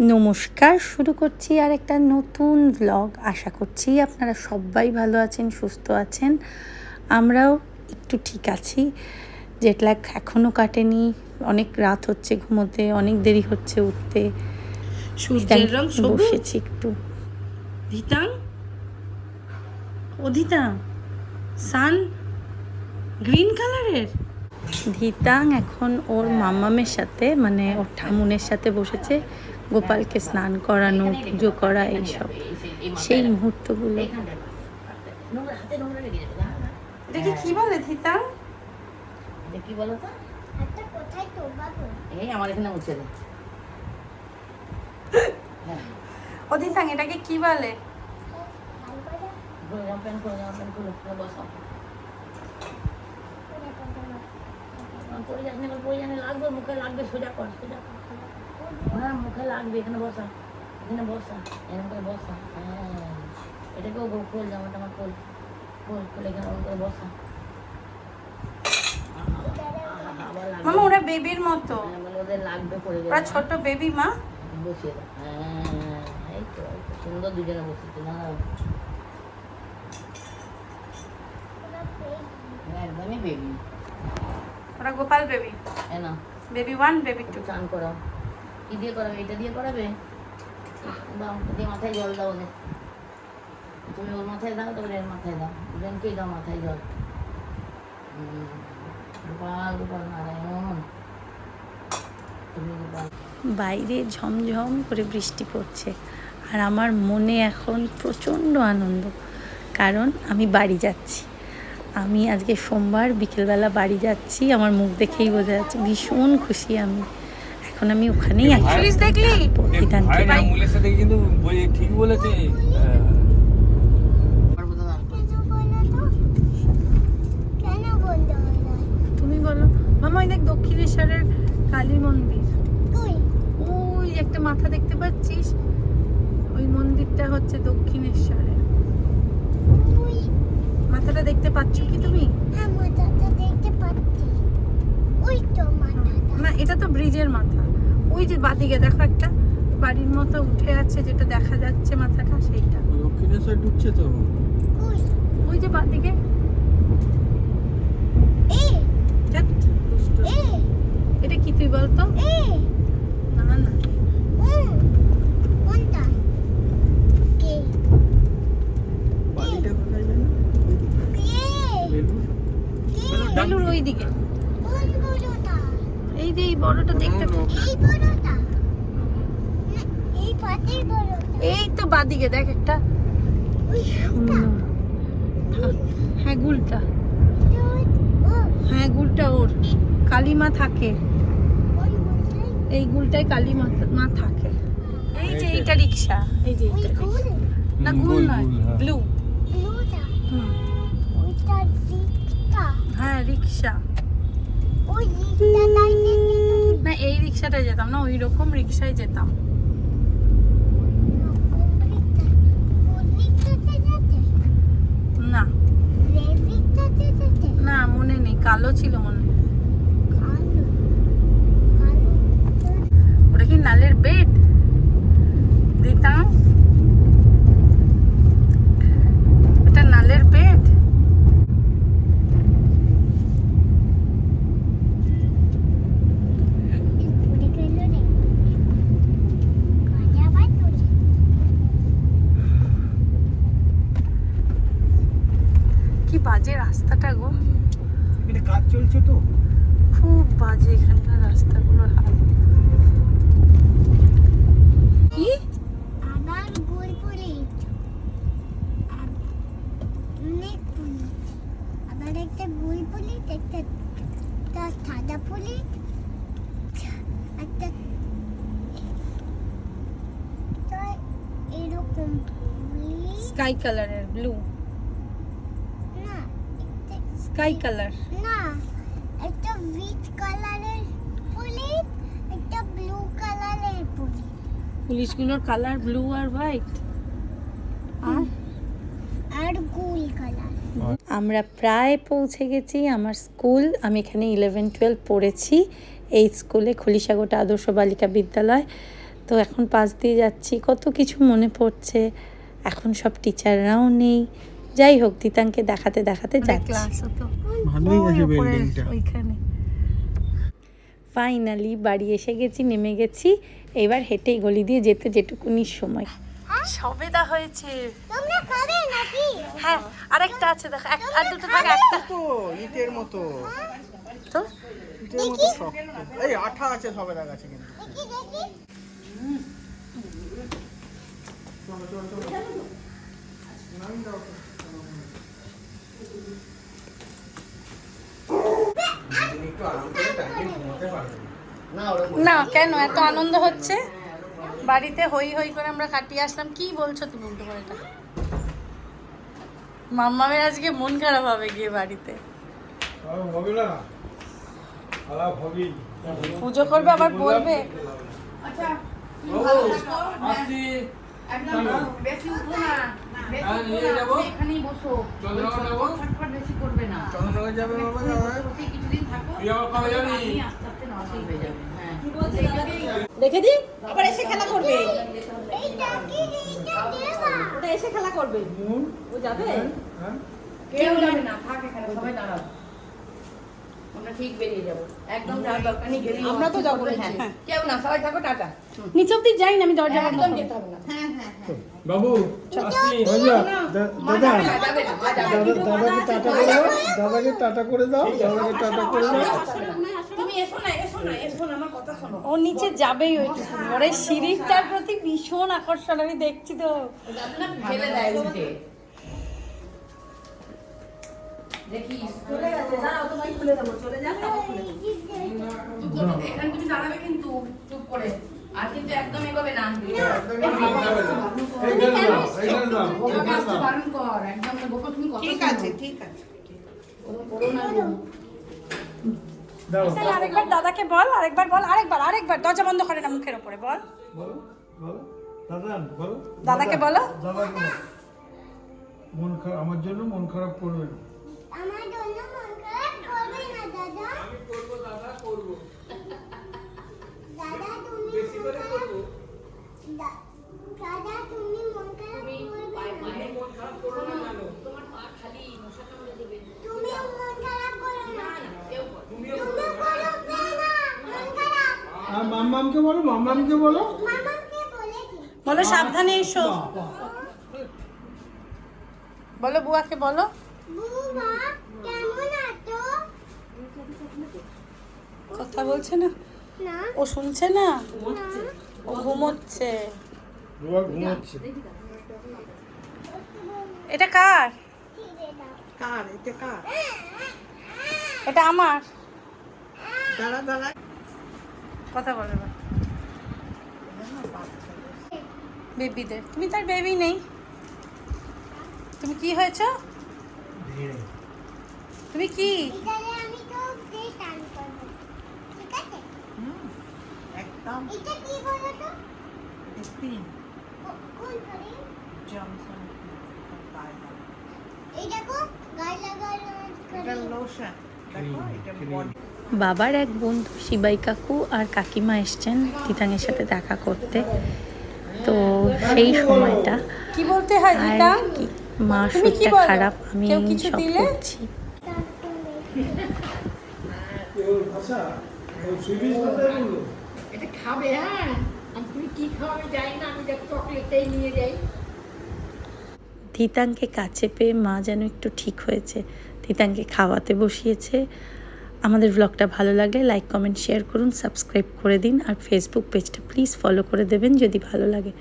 নমস্কার শুরু করছি আর একটা নতুন ব্লগ আশা করছি আপনারা সবাই ভালো আছেন সুস্থ আছেন। আমরাও একটু ঠিক আছি। জেটল্যাগ এখনও কাটেনি। অনেক রাত হচ্ছে ঘুমোতে অনেক দেরি হচ্ছে উঠতে। বসেছি একটু। ধিতাং অধিতাং সান গ্রিন কালারের? ধিতাং এখন ওর মামামের সাথে মানে ওর ঠামুনের সাথে বসেছে। গোপালকে স্নান করানো পুজো করা এইসব। সেই মুহূর্তগুলো। এটাকে কি বলে কি তো? এই আমার এখানে মুছে দে। এটাকে কি লাগবে মুখে লাগবে সোজা কর সোজা কর। হ্যাঁ মুখে লাগবে এখানে বসা এখানে বসা এরকম করে বসা হ্যাঁ। এটাকেও খোল জামাটা আমার খোল খোল খুলে এখানে ওরকম করে বসা। মামা ওরা বেবির মতো। হ্যাঁ, মানে ওদের লাগবে পড়ে ওরা ছোট বেবি মা। বসিয়ে দাও। হ্যাঁ এই তো সুন্দর দুজনে বসেছে না? একদমই বেবি। ওরা গোপাল বেবি। না। Baby one baby two. চান করাও। কি দিয়ে করাবে, এটা দিয়ে করাবে? দাও দিয়ে মাথায় জল দাও ওদের। তুমি ওর মাথায় দাও, তারপরে এর মাথায় দাও। দুজনকেই দাও মাথায় জল। গোপাল গোপাল নারায়ণ। তুমি গোপাল। বাইরে ঝমঝম করে বৃষ্টি পড়ছে, আর আমার মনে এখন প্রচণ্ড আনন্দ, কারণ আমি বাড়ি যাচ্ছি। আমি আজকে সোমবার বিকেলবেলা বাড়ি যাচ্ছি, আমার মুখ দেখেই বোঝা যাচ্ছে, ভীষণ খুশি আমি। এখন আমি ওখানেই পুলিশ দেখলি বিধানকে ভাই আমুলের সাথে কিন্তু ঠিক বলেছে? তুমি বলো। মামা ওই দেখ দক্ষিণেশ্বরের কালী মন্দির। তুই ওই একটা মাথা দেখতে পাচ্ছিস? ওই মন্দিরটা হচ্ছে দক্ষিণেশ্বরের। তুই মাথাটা দেখতে পাচ্ছ কি তুমি? হ্যাঁ মাথাটা দেখতে পাচ্ছি। ওই তো মাথাটা। না এটা তো ব্রিজের মাথা। ওই যে বাদিকে দেখো একটা বাড়ির মতো উঠে আছে যেটা দেখা যাচ্ছে মাথাটা সেইটা। দক্ষিণেশ্বর ঢুকছে তো? ওই। ওই যে বাদিকে। এটা কি তুই বলতো? এ। না না। কে? বেলুর ওই দিকে এই যে এই বড়টা দেখতে এই বড়টা। না, এই পাটের বড়টা। এই তো বাদিকে দেখ একটা। হ্যাঁ গুলটা। হ্যাঁ গুলটা ওর। কালিমা থাকে। এই গুলটাই কালী মা থাকে। এই যে এইটা রিক্সা। এই যে এইটা না গুল নয় হ্যাঁ। ব্লু। হ্যাঁ রিক্সা। না, এই রিক্সাটায় যেতাম না ওই রকম রিক্সায় যেতাম। না। মনে নেই, কালো ছিল মনে। ওটা কি নালের বেড দিতাম এটা নালের বেড কি বাজে রাস্তাটা গো। এটা কাজ চলছে তো। খুব বাজে এখানকার রাস্তাগুলোর হাল। কি? আবার গোল পুলিশ অনেক আবার একটা গোল পুলিশ একটা একটা সাদা পুলিশ। একটা তো এরকম স্কাই কালারের ব্লু একটা স্কাই কালার না একটা হুইট কালারের পুলিশ একটা ব্লু কালারের পুলিশ পুলিশগুলোর কালার ব্লু আর হোয়াইট আর? আর গোল কালার আমরা প্রায় পৌঁছে গেছি আমার স্কুল। আমি এখানে ইলেভেন টুয়েলভ পড়েছি। এই স্কুলে খলিশাগোটা আদর্শ বালিকা বিদ্যালয়। তো এখন পাশ দিয়ে যাচ্ছি। কত কিছু মনে পড়ছে। এখন সব টিচাররাও নেই। যাই হোক তিতানকে দেখাতে দেখাতে যাচ্ছি। বিল্ডিংটা ওইখানে। ফাইনালি বাড়ি এসে গেছি নেমে গেছি। এবার হেঁটেই গলি দিয়ে যেতে যেটুকুনি সময়। সবেদা হয়েছে। তোমরা খাবে নাকি? হ্যাঁ আরেকটা আছে দেখো এক আর দুটো থাক একটা। তো ইটের মতো। তো? ইটের মতো শক্ত। এই আঠা আছে সবেদা গাছে কিন্তু। দেখি দেখি। না কেন? এত আনন্দ হচ্ছে? বাড়িতে হই হই করে আমরা কাটিয়ে আসলাম। কি বলছো তুমি উল্টো করে এটা মাম্মামের আজকে মন খারাপ হবে গিয়ে বাড়িতে। পুজো করবে আবার বলবে? আচ্ছা হ্যাঁ, এখানেই বসো। চন্দ্রনগর বেশি করবে না। চন্দ্রনগর যাবে বাবা কিছুদিন থাকো। আবার কবে যাবি? আমি আস্তে আস্তে নর্মাল হয়ে যাবে। হ্যাঁ। রেখে দিই। আবার এসে খেলা করবে। এইটা কি? এইটা দেবা। ওটা এসে খেলা করবে। ও যাবে? হ্যাঁ কেউ যাবে না। থাকে এখানে সবাই দাঁড়াও। আমরা ঠিক বেরিয়ে যাব। একদম যাওয়ার দরকার নেই গেলেই আমরা তো যাব, হ্যাঁ। কেউ না সবাই থাকো টাটা। নিচে অব্দি যাই না আমি দরজা একদম যেতে হবে না। হ্যাঁ হ্যাঁ হ্যাঁ। বাবু দাদাকে টাটা করে দাও দাদাকে টাটা করে দাও দাদাকে টাটা করে দাও। ও নিচে যাবেই ওইটুকু। ওরে সিঁড়িটার প্রতি ভীষণ আকর্ষণ আমি দেখছি তো। দেখি চলে গেছে দাঁড়াও তোমায় খুলে দেবো চলে যান তারপর খুলে দেবো। চুপ করো, এখানে তুমি দাঁড়াবে কিন্তু চুপ করে। আর কিন্তু একদম এগোবে না বারণ কর একদম বকো তুমি ঠিক আছে ঠিক। আরেকবার দাদাকে বল আরেকবার বল আরেকবার আরেকবার দরজা বন্ধ করে না মুখের ওপরে বল। বলো বলো। দাদা বলো। দাদাকে বলো। দাদাকে বলো। মন খারাপ আমার জন্য মন খারাপ করবে না। দাদা তুমি মন খারাপ দা- দাদা মন খারাপ করবে না তোমার পা খালি মশা কামড়ে দেবে। তুমি মন খারাপ করো না। কেউ করো। তুমি করবে না মন খারাপ। আর মাম্মামকে বলো মাম্মামকে বলো। মামাকে বলেছি। বলো সাবধানে এসো। বলো বুয়াকে বলো। বুবা কেমন আছো? কথা বলছে না। ও শুনছে না? না ও ঘুমোচ্ছে। রোয়া ঘুমাচ্ছে। এটা কার? কার? এটা কার? এটা আমার। দাঁড়া দাঁড়া। কথা বলে এবার। বেবিদের। তুমি তার বেবি নেই। তুমি কি হয়েছ? তুমি কি এখানে আমি তো দিয়ে টান করব ঠিক আছে এটা কি বলো তো? স্পিন কোন করে জনসন এই দেখো গায়ে লাগানো এটা লোশন দেখো এটা বডি বাবার এক বন্ধু শিবাই কাকু আর কাকিমা এসছেন তিতাঙের সাথে দেখা করতে। তো সেই সময়টা কি বলতে হয় আর কি মা শরীরটা? খারাপ আমি সব? করছি। আচ্ছা খাবে হ্যাঁ? আর তুমি কি খাওয়াবে যাই না, আমি যা চকলেটটাই নিয়ে যাই। তিতাংকে কাছে পেয়ে মা যেন একটু ঠিক হয়েছে। তিতাংকে খাওয়াতে বসিয়েছে। আমাদের ব্লগটা ভালো লাগলে লাইক কমেন্ট শেয়ার করুন সাবস্ক্রাইব করে দিন। আর ফেসবুক পেজটা প্লিজ ফলো করে দেবেন যদি ভালো লাগে।